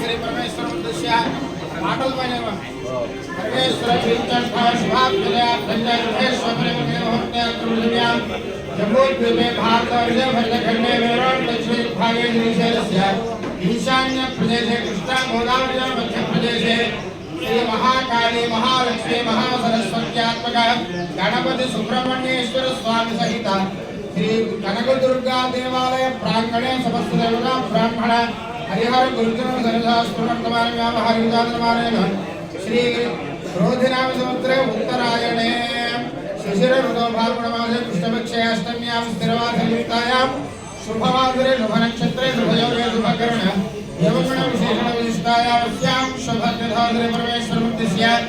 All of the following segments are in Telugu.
श्री परमेश्वर उद्देश्य पाटल बने परमेश्वर धन्यवाद जम्मूद्वीपे भारतवर्षे भरतखण्डे वेरोन् दक्षिणभागे निषेधस्य ईशान्यप्रदेशे कृष्णा गोदावर्या मध्यप्रदेशे श्री महाकाली महालक्ष्मी महासरस्वत्यात्मकः गणपति सुब्रह्मण्येश्वर स्वामी सहित। శ్రీ కనకదుర్గా దేవాలయ ప్రాంగణే సమస్త దేవత బ్రాహ్మణ హరిహర గురుజన సరదాస్తువర్తమాన వ్యామహరి విధానమానేన శ్రీ రోధినామ సముద్రే ఉత్తరాయణే. శిశిర రుదోభార్పణమాసే కృష్ణపక్షయాష్టమ్యాం స్థిరవాసయుక్తాయాం. శుభవాసురే శుభనక్షత్రే శుభయోగే శుభకరణ. యవగుణ విశేషణ విశిష్టాయాం శుభ నిర్ధాసురే పరమేశ్వరముక్తి స్యాత్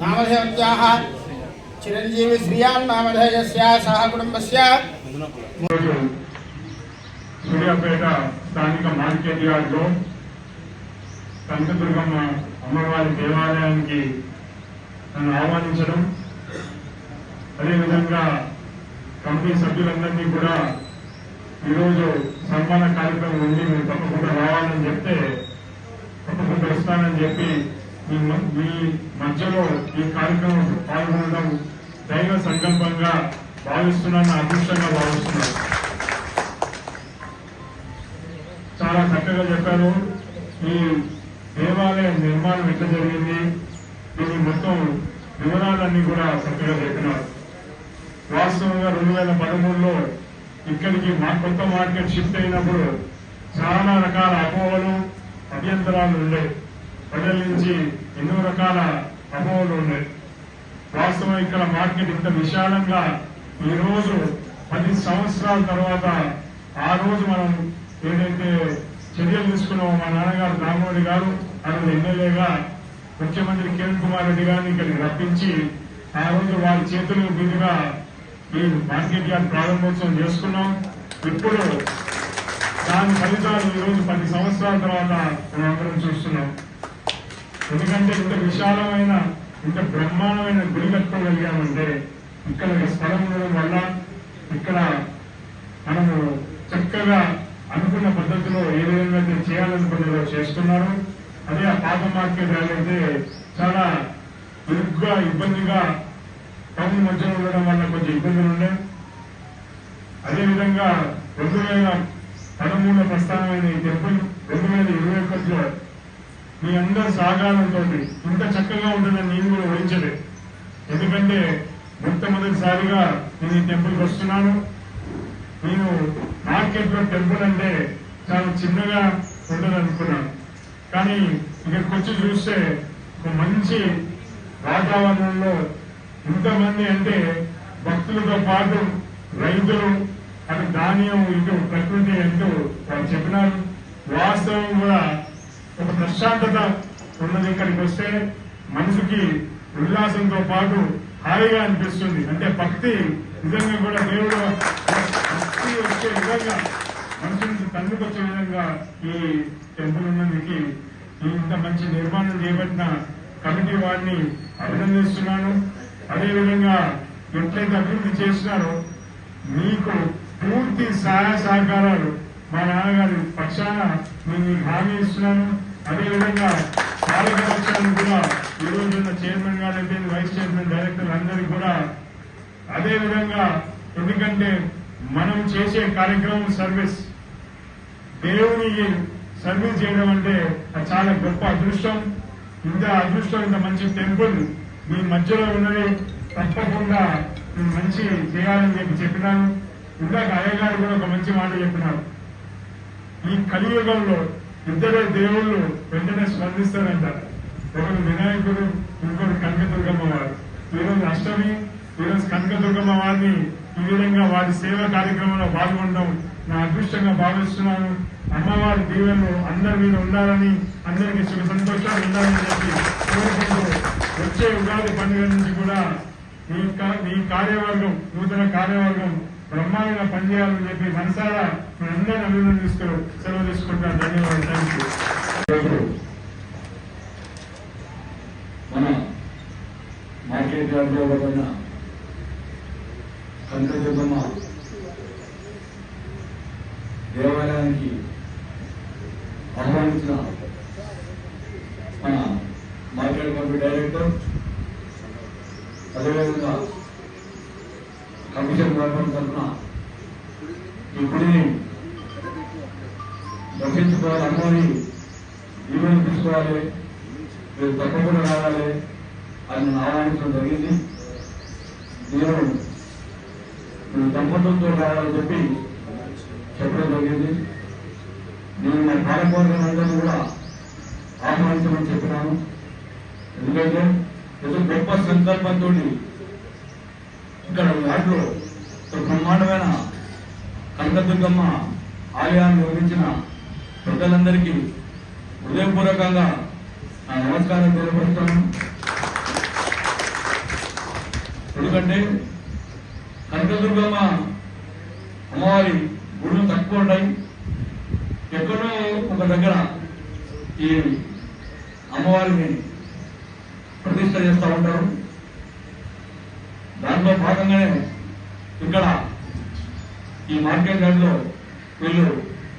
నామధేయవ్యాः చిరంజీవి శ్రియాన్ నామధేయస్య సహ కుటుంబస్య. సూర్యాపేట స్థానిక మార్కెట్ మార్కెట్యార్డ్లో కనకదుర్గమ్మ అమ్మవారి దేవాలయానికి నన్ను ఆహ్వానించడం అదేవిధంగా కంపెనీ సభ్యులందరినీ కూడా ఈరోజు సన్మాన కార్యక్రమం ఉంది మీరు తప్పకుండా రావాలని చెప్తే తప్పకుండా వస్తానని చెప్పి మీ మధ్యలో ఈ కార్యక్రమం పాల్గొనడం దైవ సంకల్పంగా భావిస్తున్నాను అదృష్టంగా భావిస్తున్నాను చాలా చక్కగా చెప్పారు. ఈ దేవాలయ నిర్మాణం ఎట్లా జరిగింది? దీని మొత్తం వివరాలన్నీ కూడా చక్కగా చెప్పినారు. వాస్తవంగా రెండు వేల పదమూడులో ఇక్కడికి మా కొత్త మార్కెట్ షిఫ్ట్ అయినప్పుడు చాలా రకాల అపోహలు అభ్యంతరాలు ఉండే. ప్రజల నుంచి ఎన్నో రకాల అపోహలు ఉన్నాయి. వాస్తవం ఇక్కడ మార్కెట్ ఇంత విశాలంగా ఈ రోజు పది సంవత్సరాల తర్వాత ఆ రోజు మనం ఏదైతే చర్యలు తీసుకున్నామో మా నాన్నగారు రామోడి గారు అతను ఎమ్మెల్యేగా ముఖ్యమంత్రి కిరణ్ కుమార్ రెడ్డి గారిని ఇక్కడికి రప్పించి ఆ రోజు వారి చేతులు మీదుగా ఈ మార్కెట్ యార్డ్ ప్రారంభోత్సవం చేసుకున్నాం. ఇప్పుడు దాని ఫలితాలు ఈ రోజు పది సంవత్సరాల తర్వాత మనం అందరం చూస్తున్నాం. ఎందుకంటే ఇంత విశాలమైన ఇంత బ్రహ్మాండమైన గుడి కట్టుకోగలిగామంటే ఇక్కడ స్థలం ఉండడం వల్ల ఇక్కడ మనము చక్కగా అనుకున్న పద్ధతిలో ఏ విధంగా అయితే చేయాలనుకున్నదో చేస్తున్నారు. అదే ఆ పాత మార్కెట్ అయితే చాలా ఇరుగ్గా ఇబ్బందిగా టౌన్ మధ్యలో ఉండడం వల్ల కొంచెం ఇబ్బందులు ఉండే అదేవిధంగా రెండు వేల పదమూడు ప్రస్థానమైన ఈ టెంపుల్ రెండు వేల ఇరవై ఒకటిలో మీ అందరూ సాగాలనుకోండి ఇంత చక్కగా ఉంటుందని నేను కూడా ఊహించలే. ఎందుకంటే మొట్టమొదటిసారిగా నేను ఈ టెంపుల్కి వస్తున్నాను. నేను మార్కెట్లో టెంపుల్ అంటే చాలా చిన్నగా ఉంటుంది అనుకున్నాను కానీ ఇక్కడికి వచ్చి చూస్తే ఒక మంచి వాతావరణంలో ఇంతమంది అంటే భక్తులతో పాటు రైతులు అటు ధాన్యం ఇటు ప్రకృతి అంటూ వాళ్ళు చెప్పినారు. వాస్తవం కూడా ఒక ప్రశాంతత ఉన్నది ఇక్కడికి వస్తే మనసుకి ఉల్లాసంతో పాటు హాయిగా అనిపిస్తుంది. అంటే భక్తి నిజంగా కూడా దేవుడు భక్తి వచ్చే విధంగా మనుషులకు కన్నుకు వచ్చే విధంగా ఈ టెంపుల్ ఉన్నందుకు ఇంత మంచి నిర్మాణం చేపట్టిన కమిటీ వారిని అభినందిస్తున్నాను. అదేవిధంగా ఎట్లయితే అభివృద్ధి చేసినారో మీకు పూర్తి సహాయ సహకారాలు మా నాన్నగారి పక్షాన నేను మీకు హామీ ఇస్తున్నాను. అదేవిధంగా కార్యకర్తలను కూడా ఈ ఉన్న చైర్మన్ గారు అయితే వైస్ చైర్మన్ డైరెక్టర్ అందరికీ కూడా అదేవిధంగా ఎందుకంటే మనం చేసే కార్యక్రమం సర్వీస్ దేవునికి సర్వీస్ చేయడం అంటే అది చాలా గొప్ప అదృష్టం. ఇంత అదృష్టం ఇంత మంచి టెంపుల్ మీ మధ్యలో ఉన్నది. తప్పకుండా మంచి చేయాలని చెప్పి చెప్పినాను. ఇందాక అయ్య గారు కూడా ఒక మంచి మాట చెప్పినారు. ఈ కలియుగంలో ఇద్దరే దేవుళ్ళు వెంటనే స్పందిస్తారంట. ఒకరు వినాయకుడు ఇంకొకరు కనకదుర్గమ్మ వారు. ఈరోజు అష్టమి ఈరోజు కనకదుర్గమ్మ వారిని ఈ విధంగా వారి సేవా కార్యక్రమంలో పాల్గొనడం నా అదృష్టంగా భావిస్తున్నాను. అమ్మవారి దీవెనలు అందరి మీద ఉండాలని అందరికీ సుఖ సంతోషాలు ఉండాలని చెప్పి వచ్చే ఉగాది పండుగ నుంచి కూడా ఈ కా- ఈ కార్యవర్గం నూతన కార్యవర్గం బ్రహ్మాండంగా పనిచేయాలని చెప్పి మనసారా మీ అందరిని అభినందిస్తూ సెలవు తీసుకుంటాను ధన్యవాదాలు. థ్యాంక్ యూ మన మార్కెట్ యార్డ్లో ఉన్న కంకదుర్గమ్మ దేవాలయానికి ఆహ్వానించిన మన మార్కెట్ కమిటీ డైరెక్టర్ అదేవిధంగా కమిషన్ గవర్నమెంట్ తరఫున ఈ గుడిని దర్శించుకోవాలి అమ్మని ఈవెంట్ తీసుకోవాలి మీరు తప్పకుండా రావాలి అని నన్ను ఆహ్వానించడం జరిగింది. నేను మీ దంపతులతో రావాలని చెప్పి చెప్పడం జరిగింది. నేను నా పాలకవర్గం అందరినీ కూడా ఆహ్వానించమని చెప్పినాను. ఎందుకంటే ఏదో గొప్ప సంకల్పంతో ఇక్కడ వాటిలో బ్రహ్మాండమైన కనకదుర్గమ్మ ఆలయాన్ని నిర్మించిన ప్రజలందరికీ హృదయపూర్వకంగా నా నమస్కారం తెలియపరుస్తాను. ఎందుకంటే కనకదుర్గమ్మ అమ్మవారి గుడులు తక్కువ ఉంటాయి. ఎక్కడో ఒక దగ్గర ఈ అమ్మవారిని ప్రతిష్ట చేస్తూ ఉంటారు. దాంట్లో భాగంగానే ఇక్కడ ఈ మార్కెట్ యార్డ్లో వీళ్ళు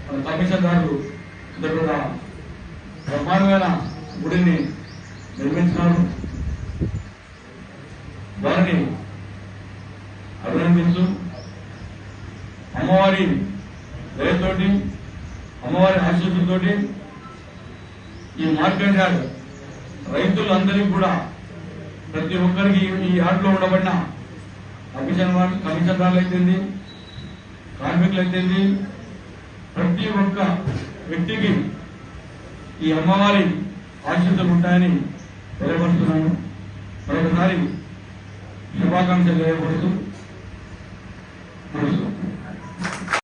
మన కమిషనర్లు ఇద్దరు కూడా బ్రహ్మాండమైన గుడిని నిర్మించినారు. వారిని అభినందిస్తూ అమ్మవారి దయతోటి అమ్మవారి ఆశీస్సులతోటి ఈ మార్కెట్ యార్డ్ రైతులందరికీ కూడా ప్రతి ఒక్కరికి ఈ యార్డ్లో ఉండబడిన కమిషన్ వాళ్ళు కమిషన్ వాళ్ళు అయితేంది కార్మికులు అయితేంది ప్రతి ఒక్క వ్యక్తికి ఈ అమ్మవారి ఆశీస్సులు ఉంటాయని తెలియపరుస్తున్నాను. మరొకసారి శుభాకాంక్షలు తెలియపడుతూ